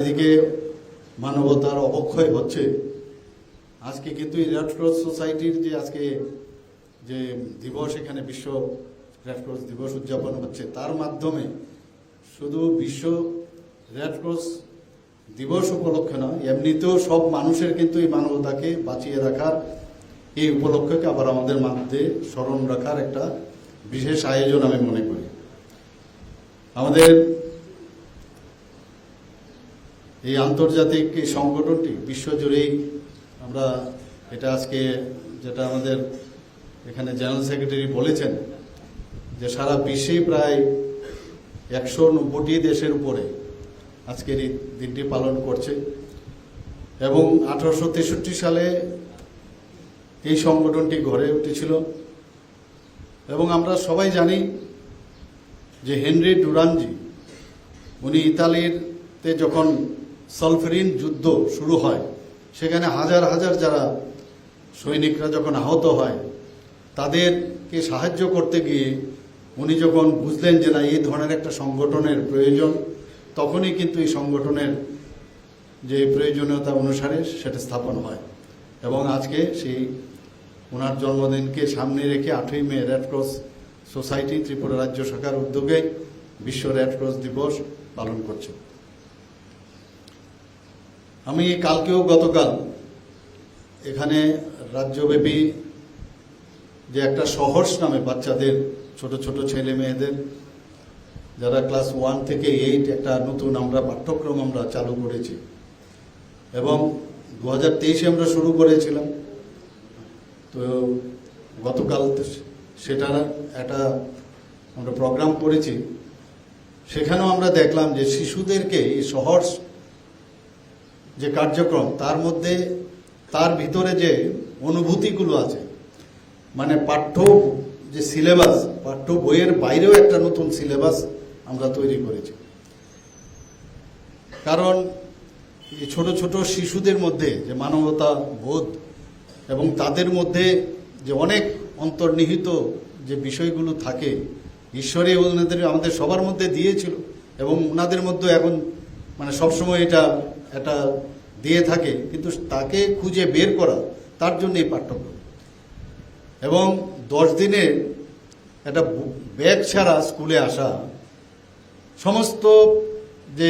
এদিকে মানবতার অবক্ষয় হচ্ছে। আজকে কিন্তু এই রেড ক্রস সোসাইটির যে আজকে যে দিবস, এখানে বিশ্ব রেড ক্রস দিবস উদযাপন হচ্ছে, তার মাধ্যমে শুধু বিশ্ব রেড ক্রস দিবস উপলক্ষে নয়, এমনিতেও সব মানুষের কিন্তু এই মানবতাকে বাঁচিয়ে রাখার, এই উপলক্ষকে আবার আমাদের মধ্যে স্মরণ রাখার একটা বিশেষ আয়োজন আমি মনে করি। আমাদের এই আন্তর্জাতিক এই সংগঠনটি বিশ্বজুড়েই আমরা এটা আজকে যেটা আমাদের এখানে জেনারেল সেক্রেটারি বলেছেন যে সারা বিশ্বে প্রায় একশো নব্বইটি দেশের উপরে আজকের এই দিনটি পালন করছে এবং আঠারোশো তেষট্টি সালে এই সংগঠনটি গড়ে উঠেছিল। এবং আমরা সবাই জানি যে হেনরি ডুরানজি, উনি ইতালির তে যখন সলফেরিন যুদ্ধ শুরু হয়। সেখানে হাজার হাজার যারা সৈনিকরা যখন আহত হয়, তাদেরকে সাহায্য করতে গিয়ে উনি যখন বুঝলেন যে না, এই ধরনের একটা সংগঠনের প্রয়োজন, তখনই কিন্তু এই সংগঠনের যে প্রয়োজনীয়তা অনুসারে সেটা স্থাপন হয় এবং আজকে সেই ওনার জন্মদিনকে সামনে রেখে আটই May red cross society Tripura রাজ্য শাখার উদ্যোগে বিশ্ব রেড ক্রস দিবস পালন করছে। আমি কালকেও গতকাল এখানে রাজ্যব্যাপী যে একটা সহর্ষ নামে বাচ্চাদের, ছোট ছোট ছেলে মেয়েদের, যারা ক্লাস ওয়ান থেকে এইট একটা নতুন আমরা পাঠ্যক্রম আমরা চালু করেছি। এবং দু হাজার তেইশে আমরা শুরু করেছিলাম। তো গতকাল সেটার একটা আমরা প্রোগ্রাম করেছি। সেখানেও আমরা দেখলাম যে শিশুদেরকে এই সহজ যে কার্যক্রম, তার মধ্যে, তার ভিতরে যে অনুভূতিগুলো আছে মানে পাঠ্য যে সিলেবাস, পাঠ্য বইয়ের বাইরেও একটা নতুন সিলেবাস আমরা তৈরি করেছি। কারণ এই ছোট ছোট শিশুদের মধ্যে যে মানবতা, বোধ এবং তাদের মধ্যে যে অনেক অন্তর্নিহিত যে বিষয়গুলো থাকে ঈশ্বরে ওনাদের আমাদের সবার মধ্যে দিয়েছিল এবং ওনাদের মধ্যে এখন মানে সবসময় এটা এটা দিয়ে থাকে, কিন্তু তাকে খুঁজে বের করা, তার জন্য এই পাঠ্যক্রম। এবং দশ দিনে একটা ব্যাগ ছাড়া স্কুলে আসা, সমস্ত যে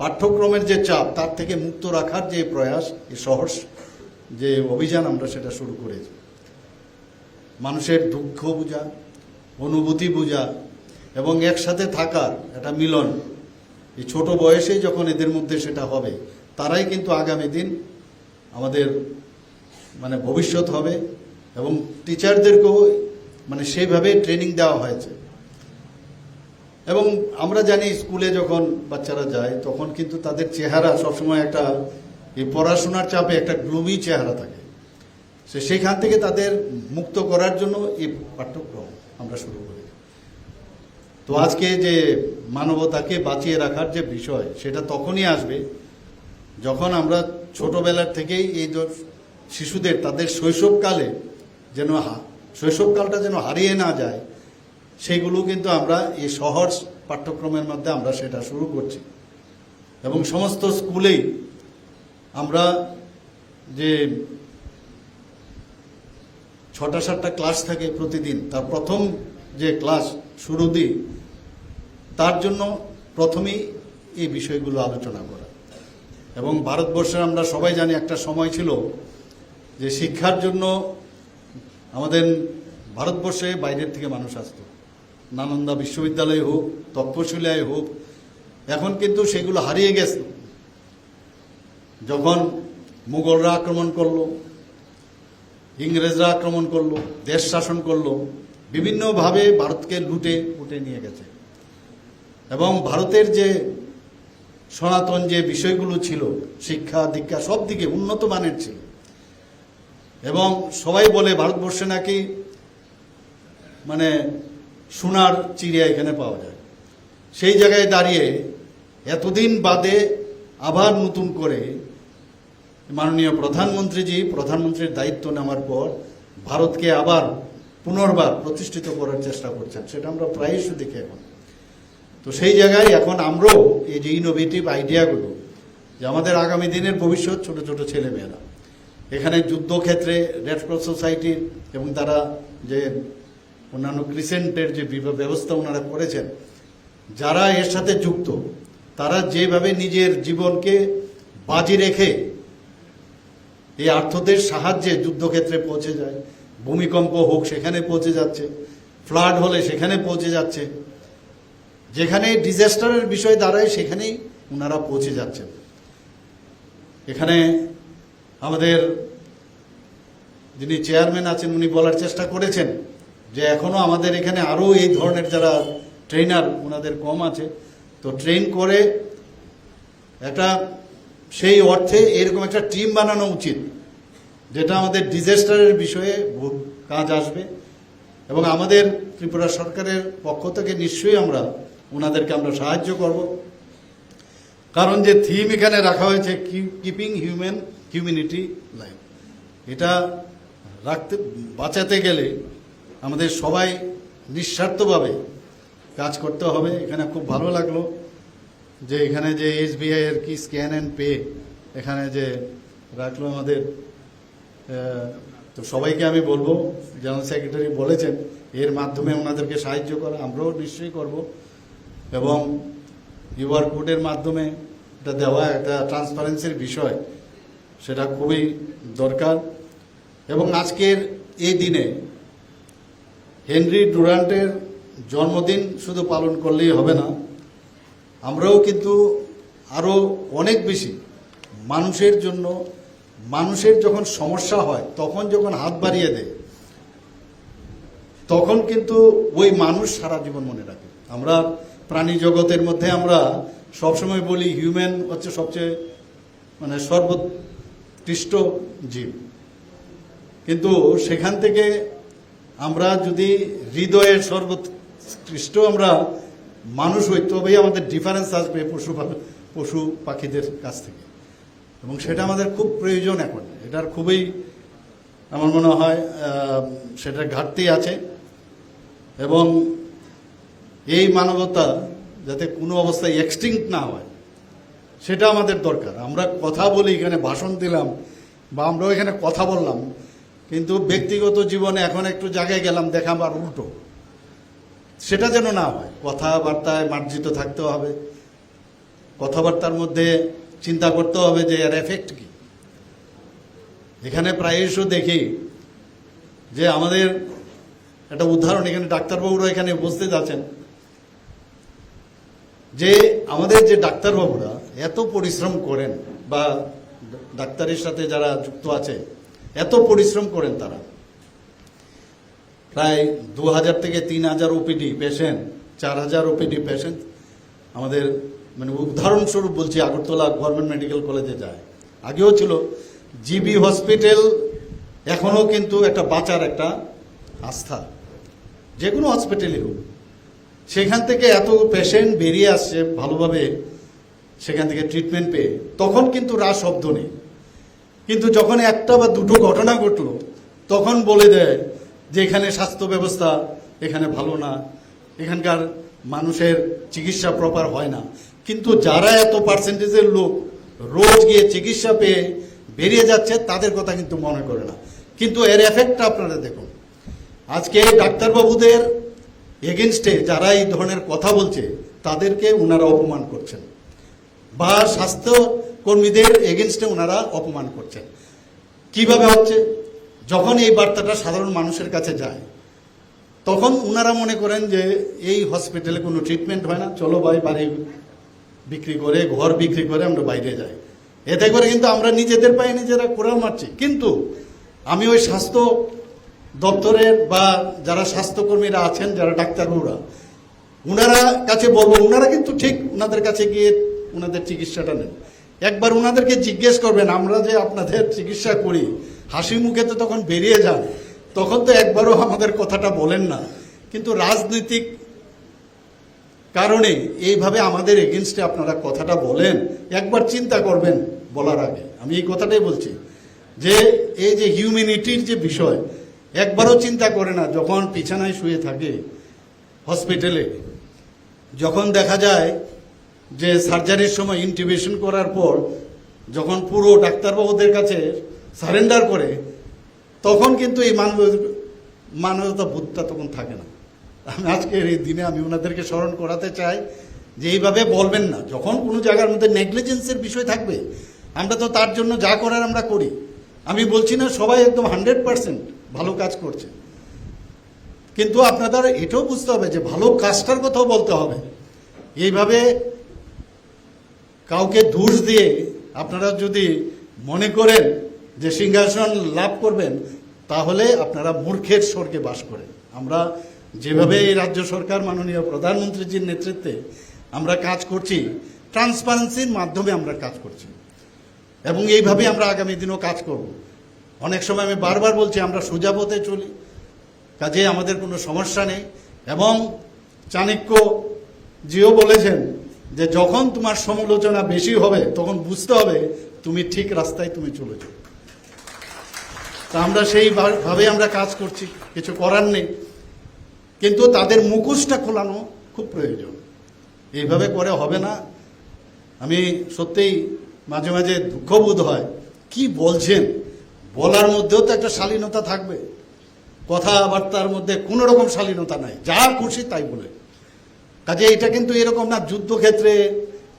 পাঠ্যক্রমের যে চাপ, তার থেকে মুক্ত রাখার যে প্রয়াস এই সহজ যে অভিযান আমরা সেটা শুরু করেছি। মানুষের দুঃখ বোঝা, অনুভূতি বোঝা, এবং একসাথে থাকার একটা মিলন এই ছোট বয়সেই যখন এদের মধ্যে সেটা হবে, তারাই কিন্তু আগামী দিন আমাদের মানে ভবিষ্যৎ হবে এবং টিচারদেরকেও মানে সেইভাবে ট্রেনিং দেওয়া হয়েছে। এবং আমরা জানি স্কুলে যখন বাচ্চারা যায়, তখন কিন্তু তাদের চেহারা সবসময় একটা এই পড়াশোনার চাপে একটা গ্লুমি চেহারা থাকে। সে সেইখান থেকে তাদের মুক্ত করার জন্য এই পাঠ্যক্রম আমরা শুরু করি তো আজকে যে মানবতাকে বাঁচিয়ে রাখার যে বিষয়, সেটা তখনই আসবে যখন আমরা ছোটবেলার থেকেই এই শিশুদের, তাদের শৈশবকালে যেন শৈশবকালটা যেন হারিয়ে না যায়, সেগুলো কিন্তু আমরা এই সহজ পাঠ্যক্রমের মধ্যে আমরা সেটা শুরু করছি। এবং সমস্ত স্কুলেই আমরা যে ছটা সাতটা ক্লাস থাকে প্রতিদিন, তার প্রথম যে ক্লাস শুরু দিই তার জন্য প্রথমেই এই বিষয়গুলো আলোচনা করা। এবং ভারতবর্ষের আমরা সবাই জানি একটা সময় ছিল যে শিক্ষার জন্য আমাদের ভারতবর্ষে বাইরের থেকে মানুষ আসতো। নানন্দা বিশ্ববিদ্যালয় হোক তক্ষশিলায় হোক, এখন কিন্তু সেগুলো হারিয়ে গেছে। যখন মুঘলরা আক্রমণ করল, ইংরেজরা আক্রমণ করল, দেশ শাসন করল, বিভিন্নভাবে ভারতকে লুটে, উঠে নিয়ে গেছে। এবং ভারতের যে সনাতন যে বিষয়গুলো ছিল, শিক্ষা, দীক্ষা, সব দিকে উন্নত মানের ছিল। এবং সবাই বলে ভারতবর্ষে নাকি মানে সোনার চিড়িয়া এখানে পাওয়া যায়। সেই জায়গায় দাঁড়িয়ে এতদিন বাদে আবার নতুন করে মাননীয় প্রধানমন্ত্রীজি, প্রধানমন্ত্রীর দায়িত্ব নেওয়ার পর ভারতকে আবার পুনর্বার প্রতিষ্ঠিত করার চেষ্টা করছেন। সেটা আমরা প্রায়শই দেখি এখন। তো সেই জায়গায় এখন আমরাও এই যে ইনোভেটিভ আইডিয়াগুলো যে আমাদের আগামী দিনের ভবিষ্যৎ ছোট ছোট ছেলেমেয়েরা। এখানে যুদ্ধক্ষেত্রে রেড ক্রস সোসাইটির এবং তারা যে অন্যান্য ক্রিসেন্টের যে ব্যবস্থা ওনারা করেছেন, যারা এর সাথে যুক্ত, তারা যেভাবে নিজের জীবনকে বাজি রেখে এই আর্থদের সাহায্যে যুদ্ধক্ষেত্রে পৌঁছে যায়, ভূমিকম্প হোক সেখানে পৌঁছে যাচ্ছে, ফ্লাড হলে সেখানে পৌঁছে যাচ্ছে যেখানে ডিজাস্টারের বিষয় দাঁড়ায়, সেখানেই ওনারা পৌঁছে যাচ্ছেন। এখানে আমাদের যিনি চেয়ারম্যান আছেন, উনি বলার চেষ্টা করেছেন যে এখনও আমাদের এখানে আরও এই ধরনের যারা ট্রেনার ওনাদের কম আছে। তো ট্রেন করে একটা সেই অর্থে এরকম একটা টিম বানানো উচিত, যেটা আমাদের ডিজাস্টারের বিষয়ে কাজ আসবে। এবং আমাদের ত্রিপুরা সরকারের পক্ষ থেকে নিশ্চয়ই আমরা ওনাদেরকে আমরা সাহায্য করব। কারণ যে থিম এখানে রাখা হয়েছে কিপিং হিউম্যান হিউম্যানিটি লাইফ এটা রাখতে, বাঁচাতে গেলে আমাদের সবাই নিঃস্বার্থভাবে কাজ করতে হবে। এখানে খুব ভালো লাগল যে এখানে যে এসবিআই এর কি স্ক্যান অ্যান্ড পে এখানে যে রাখল আমাদের তো সবাইকে আমি বলব, জেনারেল সেক্রেটারি বলেছেন, এর মাধ্যমে ওনাদেরকে সাহায্য করা, আমরাও নিশ্চয়ই করব। এবং ইউআর কোডের মাধ্যমে এটা দেওয়া একটা ট্রান্সপারেন্সির বিষয়, সেটা খুবই দরকার। এবং আজকের এই দিনে হেনরি ডুরান্টের জন্মদিন শুধু পালন করলেই হবে না, আমরাও কিন্তু আরও অনেক বেশি মানুষের জন্য, মানুষের যখন সমস্যা হয়, তখন যখন হাত বাড়িয়ে দেয়, তখন কিন্তু ওই মানুষ সারা জীবন মনে রাখে। আমরা প্রাণী জগতের মধ্যে আমরা সবসময় বলি হিউম্যান হচ্ছে সবচেয়ে মানে সর্বোৎকৃষ্ট জীব। কিন্তু সেখান থেকে আমরা যদি হৃদয়ের সর্বোৎকৃষ্ট আমরা মানুষ হই, তবেই আমাদের ডিফারেন্স আসবে পশু পশু পাখিদের কাছ থেকে। এবং সেটা আমাদের খুব প্রয়োজন এখন। এটার খুবই, আমার মনে হয় সেটার ঘাটতি আছে। এবং এই মানবতা যাতে কোনো অবস্থায় এক্সটিংক্ট না হয়, সেটা আমাদের দরকার। আমরা কথা বলি, এখানে ভাষণ দিলাম, বা আমরাও এখানে কথা বললাম, কিন্তু ব্যক্তিগত জীবনে এখন একটু জায়গায় গেলাম, দেখা আবার উল্টো। সেটা যেন না হয়, কথাবার্তায় মার্জিত থাকতে হবে। কথাবার্তার মধ্যে চিন্তা করতে হবে যে এর এফেক্ট কি। এখানে প্রায়শ দেখি যে আমাদের একটা উদাহরণ, এখানে ডাক্তারবাবুরা এখানে উপস্থিত আছেন। যে আমাদের যে ডাক্তারবাবুরা এত পরিশ্রম করেন বা ডাক্তারের সাথে যারা যুক্ত আছে, এত পরিশ্রম করেন তারা। প্রায় দু হাজার থেকে তিন হাজার ওপিডি পেশেন্ট চার হাজার ওপিডি পেশেন্ট আমাদের মানে উদাহরণস্বরূপ বলছি, আগরতলা গভর্নমেন্ট মেডিকেল কলেজে যায়। আগেও ছিল, জিবি হসপিটাল, এখনও কিন্তু একটা বাঁচার একটা আস্থা। যে কোনো হসপিটালই হোক। সেখান থেকে এত পেশেন্ট বেরিয়ে আসছে ভালোভাবে সেখান থেকে ট্রিটমেন্ট পেয়ে, তখন কিন্তু রা শব্দ নেই। কিন্তু যখন একটা বা দুটো ঘটনা ঘটলো, তখন বলে দেয় যে এখানে স্বাস্থ্য ব্যবস্থা এখানে ভালো না, এখানকার মানুষের চিকিৎসা প্রপার হয় না। কিন্তু যারা এত পার্সেন্টেজের লোক রোজ গিয়ে চিকিৎসা পেয়ে বেরিয়ে যাচ্ছে, তাদের কথা কিন্তু মনে করে না। কিন্তু এর এফেক্টটা আপনারা দেখুন। আজকে ডাক্তারবাবুদের এগেনস্টে যারা এই ধরনের কথা বলছে, তাদেরকে ওনারা অপমান করছেন। বা স্বাস্থ্য কর্মীদের এগেনস্টে ওনারা অপমান করছেন। কীভাবে হচ্ছে? যখন এই বার্তাটা সাধারণ মানুষের কাছে যায়, তখন ওনারা মনে করেন যে এই হসপিটালে কোনো ট্রিটমেন্ট হয় না। চলো ভাই, বাড়ি বিক্রি করে, ঘর বিক্রি করে আমরা বাইরে যাই। এতে করে কিন্তু আমরা নিজেদের পায়ে নিজেরা কোড়াল মারছি। কিন্তু আমি ওই স্বাস্থ্য দপ্তরের বা যারা স্বাস্থ্যকর্মীরা আছেন, যারা ডাক্তারবাবুরা ওনারা কাছে বলব ওনারা কিন্তু ঠিক ওনাদের কাছে গিয়ে ওনাদের চিকিৎসাটা নেন। একবার ওনাদেরকে জিজ্ঞেস করবেন, আমরা যে আপনাদের চিকিৎসা করি, হাসি মুখে তো তখন বেরিয়ে যান। তখন তো একবারও আমাদের কথাটা বলেন না। কিন্তু রাজনৈতিক কারণে এইভাবে আমাদের এগেনস্টে আপনারা কথাটা বলেন, একবার চিন্তা করবেন বলার আগে। আমি এই কথাটাই বলছি যে, এই যে হিউম্যানিটির যে বিষয় একবারও চিন্তা করে না, যখন বিছানায় শুয়ে থাকে হসপিটালে, যখন দেখা যায় যে সার্জারির সময় ইন্টিবেশন করার পর যখন পুরো ডাক্তারবাবুদের কাছে সারেন্ডার করে, তখন কিন্তু এই মানব মানবতা বোধটা তখন থাকে না। আমি আজকের এই দিনে আমি ওনাদেরকে স্মরণ করাতে চাই যে এইভাবে বলবেন না, যখন কোনো জায়গার মধ্যে নেগলিজেন্সের বিষয় থাকবে, আমরা তো তার জন্য যা করার আমরা করি। আমি বলছি না সবাই একদম হান্ড্রেড পার্সেন্ট ভালো কাজ করছে। কিন্তু আপনাদের এটাও বুঝতে হবে যে ভালো কাজটার কথাও বলতে হবে। এইভাবে কাউকে দোষ দিয়ে আপনারা যদি মনে করেন যে সিংহাসন লাভ করবেন, তাহলে আপনারা মূর্খের স্বর্গে বাস করেন। আমরা যেভাবে এই রাজ্য সরকার মাননীয় প্রধানমন্ত্রীজির নেতৃত্বে আমরা কাজ করছি ট্রান্সপারেন্সির মাধ্যমে আমরা কাজ করছি। এবং এইভাবে আমরা আগামী দিনও কাজ করব। অনেক সময় আমি বারবার বলছি, আমরা সোজা পথে চলি। কাজে আমাদের কোনো সমস্যা নেই। এবং চাণক্য জিও বলেছেন যে, যখন তোমার সমালোচনা বেশি হবে, তখন বুঝতে হবে তুমি ঠিক রাস্তায় তুমি চলেছ। তা আমরা সেই ভাবে আমরা কাজ করছি, কিছু করার নেই। কিন্তু তাদের মুখোশটা খোলানো খুব প্রয়োজন। এইভাবে করে হবে না। আমি সত্যিই মাঝে মাঝে দুঃখবোধ হয়। কি বলছেন? বলার মধ্যেও তো একটা শালীনতা থাকবে। কথাবার্তার মধ্যে কোনো রকম শালীনতা নাই। যা খুশি তাই বলে। কাজে এটা কিন্তু এরকম না, যুদ্ধক্ষেত্রে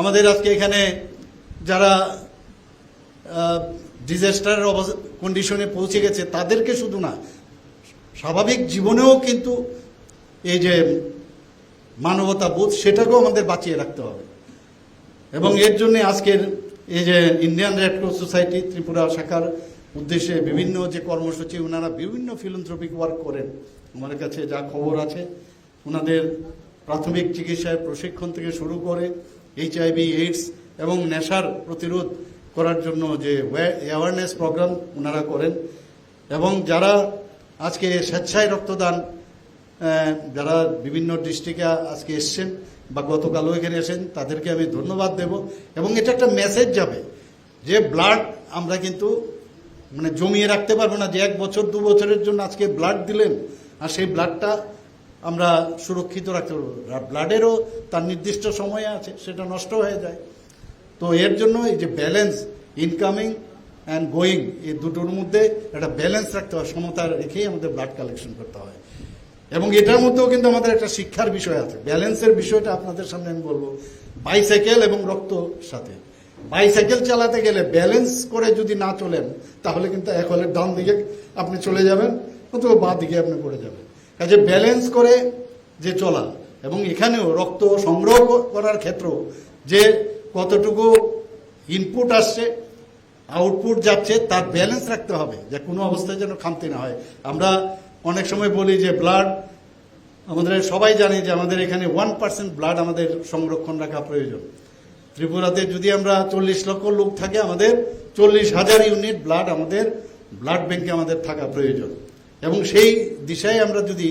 আমাদের আজকে এখানে যারা ডিজাস্টারের কন্ডিশনে পৌঁছে গেছে, তাদেরকে শুধু না, স্বাভাবিক জীবনেও কিন্তু এই যে মানবতা বোধ, সেটাকেও আমাদের বাঁচিয়ে রাখতে হবে। এবং এর জন্য আজকের এই যে Indian red cross society Tripura শাখার উদ্দেশ্যে বিভিন্ন যে কর্মসূচি ওনারা বিভিন্ন ফিলন্থ্রপিক ওয়ার্ক করেন। আমার কাছে যা খবর আছে ওনাদের প্রাথমিক চিকিৎসায় প্রশিক্ষণ থেকে শুরু করে এইচআইভি এইডস এবং নেশার প্রতিরোধ করার জন্য যে অ্যাওয়ারনেস প্রোগ্রাম ওনারা করেন। এবং যারা আজকে স্বেচ্ছায় রক্তদান যারা বিভিন্ন ডিস্ট্রিক্টে আজকে এসছেন বা গতকালও এখানে এসেছেন, তাদেরকে আমি ধন্যবাদ দেব। এবং এটা একটা মেসেজ যাবে যে ব্লাড আমরা কিন্তু মানে জমিয়ে রাখতে পারব না যে এক বছর, দু বছরের জন্য আজকে ব্লাড দিলেন, আর সেই ব্লাডটা আমরা সুরক্ষিত রাখতে পারব। ব্লাডেরও তার নির্দিষ্ট সময় আছে, সেটা নষ্ট হয়ে যায়। তো এর জন্য এই যে ব্যালেন্স ইনকামিং অ্যান্ড গোয়িং এই দুটোর মধ্যে একটা ব্যালেন্স রাখতে হয়, সমতা রেখেই আমাদের ব্লাড কালেকশন করতে হয়। এবং এটার মধ্যেও কিন্তু আমাদের একটা শিক্ষার বিষয় আছে। ব্যালেন্সের বিষয়টা আপনাদের সামনে আমি বলব। বাইসাইকেল এবং রক্ত সাথে। বাইসাইকেল চালাতে গেলে ব্যালেন্স করে যদি না চলেন, তাহলে কিন্তু এক হলে ডান দিকে আপনি চলে যাবেন, অথবা বাঁ দিকে আপনি পড়ে যাবেন। কাজে ব্যালেন্স করে যে চলা, এবং এখানেও রক্ত সংগ্রহ করার ক্ষেত্র যে কতটুকু ইনপুট আসছে আউটপুট যাচ্ছে, তার ব্যালেন্স রাখতে হবে, যে কোনো অবস্থায় যেন খামতি না হয়। আমরা অনেক সময় বলি যে ব্লাড আমাদের সবাই জানে যে আমাদের এখানে ওয়ান পার্সেন্ট ব্লাড আমাদের সংরক্ষণ রাখা প্রয়োজন। ত্রিপুরাতে যদি আমরা চল্লিশ লক্ষ লোক থাকে আমাদের, চল্লিশ হাজার ইউনিট ব্লাড আমাদের ব্লাড ব্যাংকে আমাদের থাকা প্রয়োজন। এবং সেই দিশায় আমরা যদি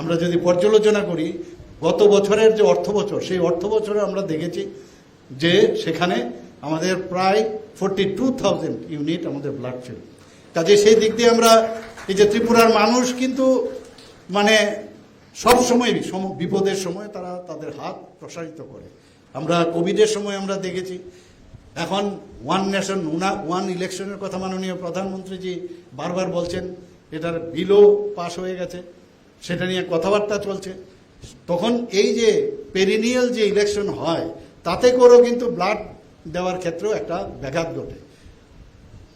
আমরা যদি পর্যালোচনা করি, গত বছরের যে অর্থ বছর, সেই অর্থ বছরে আমরা দেখেছি যে সেখানে আমাদের প্রায় ফোরটি টু থাউজেন্ড ইউনিট আমাদের ব্লাড ছিল। কাজে সেই দিক দিয়ে আমরা, এই যে ত্রিপুরার মানুষ কিন্তু মানে সব সময় বিপদের সময় তারা তাদের হাত প্রসারিত করে। আমরা কোভিডের সময় আমরা দেখেছি। এখন ওয়ান নেশন ওয়ান ইলেকশনের কথা মাননীয় প্রধানমন্ত্রীজি বারবার বলছেন, এটার বিলও পাশ হয়ে গেছে, সেটা নিয়ে কথাবার্তা চলছে। তখন এই যে পেরিনিয়াল যে ইলেকশন হয়, তাতে করেও কিন্তু ব্লাড দেওয়ার ক্ষেত্রেও একটা ব্যাঘাত ঘটে।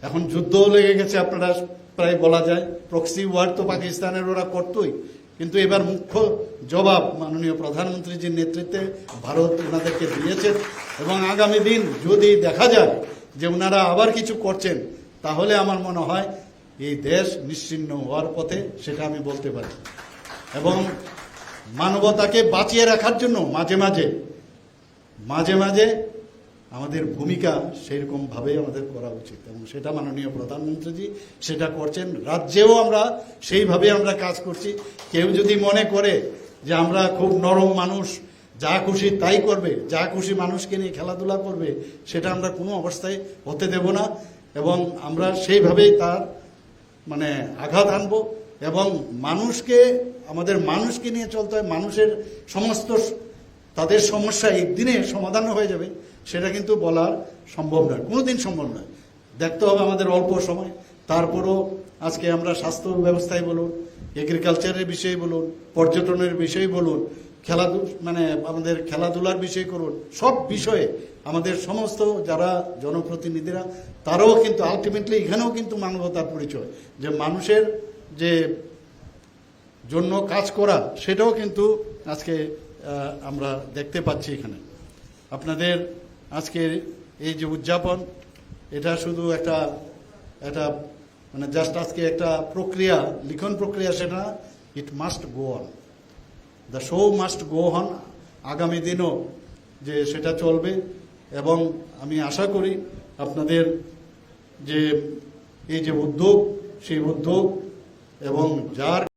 এখন যুদ্ধও লেগে গেছে, আপনারা প্রায় বলা যায়। প্রক্সি ওয়ার তো পাকিস্তানের, ওরা করতোই। কিন্তু এবার মুখ্য জবাব মাননীয় প্রধানমন্ত্রীজির নেতৃত্বে ভারত ওনাদেরকে দিয়েছে এবং আগামী দিন যদি দেখা যায় যে ওনারা আবার কিছু করছেন, তাহলে আমার মনে হয় এই দেশ নিশ্চিন্ন হওয়ার পথে সেটা আমি বলতে পারি। এবং মানবতাকে বাঁচিয়ে রাখার জন্য মাঝে মাঝে মাঝে মাঝে আমাদের ভূমিকা সেইরকম ভাবেই আমাদের করা উচিত। এবং সেটা মাননীয় প্রধানমন্ত্রীজি সেটা করছেন। রাজ্যেও আমরা সেইভাবে আমরা কাজ করছি। কেউ যদি মনে করে যে আমরা খুব নরম মানুষ, যা খুশি তাই করবে, যা খুশি মানুষকে নিয়ে খেলাধুলা করবে, সেটা আমরা কোনো অবস্থায় হতে দেব না। এবং আমরা সেইভাবেই তার মানে আঘাত আনব। এবং মানুষকে, আমাদের মানুষকে নিয়ে চলতে হয়। মানুষের সমস্ত, তাদের সমস্যা একদিনে সমাধান হয়ে যাবে। সেটা কিন্তু বলার সম্ভব নয়, কোনোদিন সম্ভব নয়। দেখতে হবে আমাদের অল্প সময়। তারপরও আজকে আমরা স্বাস্থ্য ব্যবস্থায় বলুন এগ্রিকালচারের বিষয়ে বলুন, পর্যটনের বিষয়ে বলুন, খেলাধু মানে আমাদের খেলাধুলার বিষয় করুন, সব বিষয়ে আমাদের সমস্ত যারা জনপ্রতিনিধিরা, তারাও কিন্তু আলটিমেটলি এখানেও কিন্তু মানবতার পরিচয়। যে মানুষের যে জন্য কাজ করা, সেটাও কিন্তু আজকে আমরা দেখতে পাচ্ছি এখানে। আপনাদের আজকের এই যে উদযাপন, এটা শুধু একটা একটা মানে জাস্ট আজকে একটা প্রক্রিয়া, লিখন প্রক্রিয়া সেটা it must go on the show must go on আগামী দিনও যে সেটা চলবে। এবং আমি আশা করি আপনাদের যে এই যে উদ্যোগ, সেই উদ্যোগ এবং যার